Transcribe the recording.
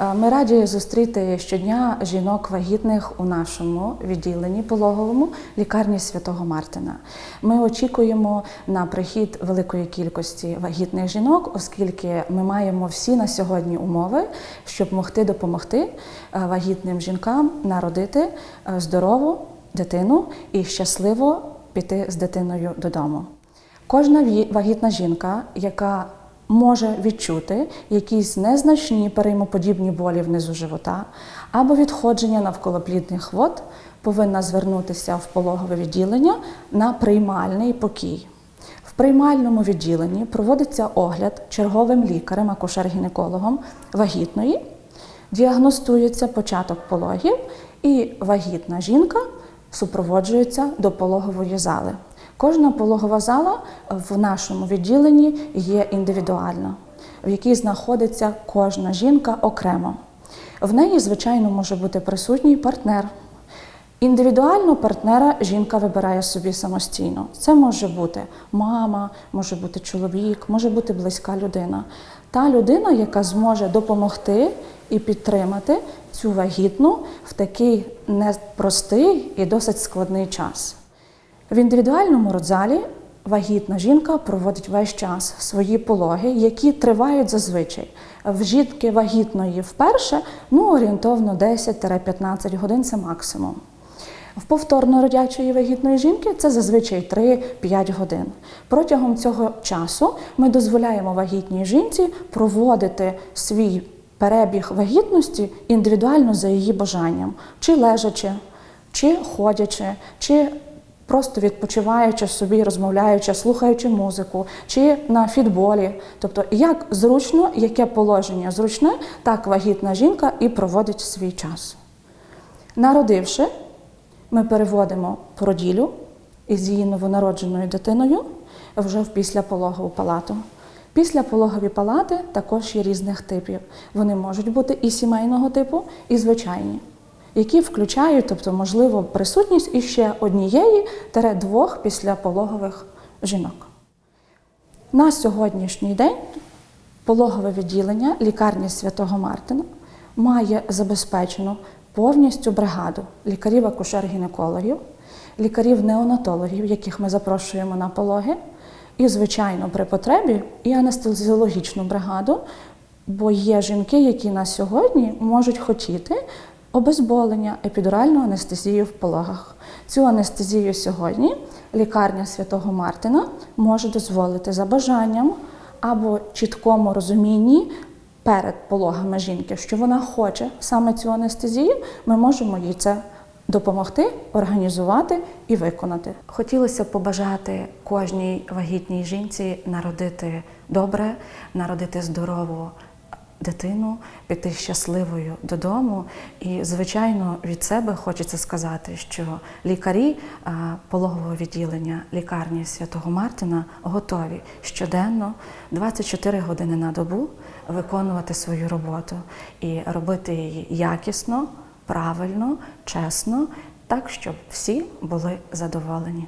Е, Ми раді зустріти щодня жінок вагітних у нашому відділенні пологовому лікарні Святого Мартина. Ми очікуємо на прихід великої кількості вагітних жінок, оскільки ми маємо всі на сьогодні умови, щоб могти допомогти е, вагітним жінкам народити е, здорову дитину і щасливо піти з дитиною додому. Кожна вагітна жінка, яка може відчути якісь незначні переймоподібні болі внизу живота або відходження навколоплідних вод, повинна звернутися в пологове відділення на приймальний покій. В приймальному відділенні проводиться огляд черговим лікарем, акушер-гінекологом вагітної, діагностується початок пологів, і вагітна жінка супроводжується до пологової зали. Кожна пологова зала в нашому відділенні є індивідуальна, в якій знаходиться кожна жінка окремо. В неї, звичайно, може бути присутній партнер. Індивідуально партнера жінка вибирає собі самостійно. Це може бути мама, може бути чоловік, може бути близька людина. Та людина, яка зможе допомогти і підтримати цю вагітну в такий непростий і досить складний час. В індивідуальному родзалі вагітна жінка проводить весь час свої пологи, які тривають зазвичай. В жінки вагітної вперше ну, орієнтовно 10-15 годин це максимум. В повторно родячої вагітної жінки це зазвичай 3-5 годин. Протягом цього часу ми дозволяємо вагітній жінці проводити свій перебіг вагітності індивідуально за її бажанням, чи лежачи, чи ходячи, чи просто відпочиваючи собі, розмовляючи, слухаючи музику, чи на фітболі. Тобто, як зручно, яке положення зручне, так вагітна жінка і проводить свій час. Народивши, ми переводимо породілю із її новонародженою дитиною вже в післяпологову палату. Післяпологові палати також є різних типів. Вони можуть бути і сімейного типу, і звичайні, які включають, тобто, можливо, присутність іще однієї тере двох післяпологових жінок. На сьогоднішній день пологове відділення лікарні Святого Мартина має забезпечену повністю бригаду лікарів акушер-гінекологів, лікарів-неонатологів, яких ми запрошуємо на пологи, і, звичайно, при потребі і анестезіологічну бригаду, бо є жінки, які на сьогодні можуть хотіти обезболення, епідуральну анестезію в пологах. Цю анестезію сьогодні лікарня Святого Мартина може дозволити за бажанням або чіткому розумінні перед пологами жінки, що вона хоче саме цю анестезію, ми можемо їй це допомогти, організувати і виконати. Хотілося б побажати кожній вагітній жінці народити добре, народити здорову дитину, піти щасливою додому. І, звичайно, від себе хочеться сказати, що лікарі пологового відділення лікарні Святого Мартина готові щоденно 24 години на добу виконувати свою роботу і робити її якісно, правильно, чесно, так, щоб всі були задоволені.